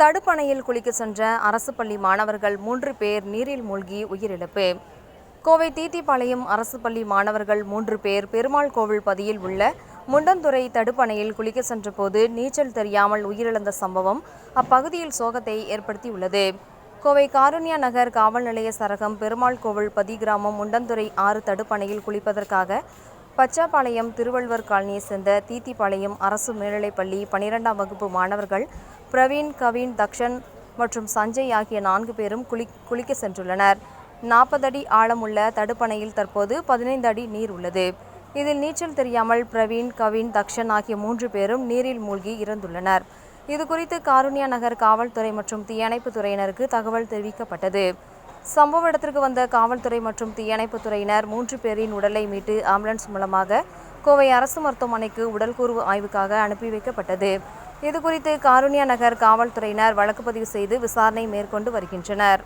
தடுப்பணையில் குளிக்க சென்ற அரசு பள்ளி மாணவர்கள் மூன்று பேர் நீரில் மூழ்கி உயிரிழப்பு. கோவை தீத்திப்பாளையம் அரசு பள்ளி மாணவர்கள் மூன்று பேர் பெருமாள் கோவில் பதியில் உள்ள முண்டந்துறை தடுப்பணையில் குளிக்க சென்றபோது நீச்சல் தெரியாமல் உயிரிழந்த சம்பவம் அப்பகுதியில் சோகத்தை ஏற்படுத்தியுள்ளது. கோவை காருண்யா நகர் காவல் நிலைய சரகம் பெருமாள் கோவில் பதி கிராமம் முண்டந்துறை ஆறு தடுப்பணையில் குளிப்பதற்காக பச்சாப்பாளையம் திருவள்ளுவர் காலனியை சேர்ந்த தீத்திப்பாளையம் அரசு மேல்நிலைப்பள்ளி பனிரெண்டாம் வகுப்பு மாணவர்கள் பிரவீன் கவின் தக்ஷன் மற்றும் சஞ்சய் ஆகிய நான்கு பேரும் குளி குளிக்க சென்றுள்ளனர். நாற்பது அடி ஆழமுள்ள தடுப்பணையில் தற்போது பதினைந்து அடி நீர் உள்ளது. இதில் நீச்சல் தெரியாமல் பிரவீன் கவின் தக்ஷன் ஆகிய மூன்று பேரும் நீரில் மூழ்கி இறந்துள்ளனர். இதுகுறித்து காருண்யா நகர் காவல்துறை மற்றும் தீயணைப்பு துறையினருக்கு தகவல் தெரிவிக்கப்பட்டது. சம்பவ இடத்திற்கு வந்த காவல்துறை மற்றும் தீயணைப்பு துறையினர் மூன்று பேரின் உடலை மீட்டு ஆம்புலன்ஸ் மூலமாக கோவை அரசு மருத்துவமனைக்கு உடல்கூறு ஆய்வுக்காக அனுப்பி வைக்கப்பட்டது. இதுகுறித்து காருண்யா நகர் காவல்துறையினர் வழக்கு பதிவு செய்து விசாரணை மேற்கொண்டு வருகின்றனர்.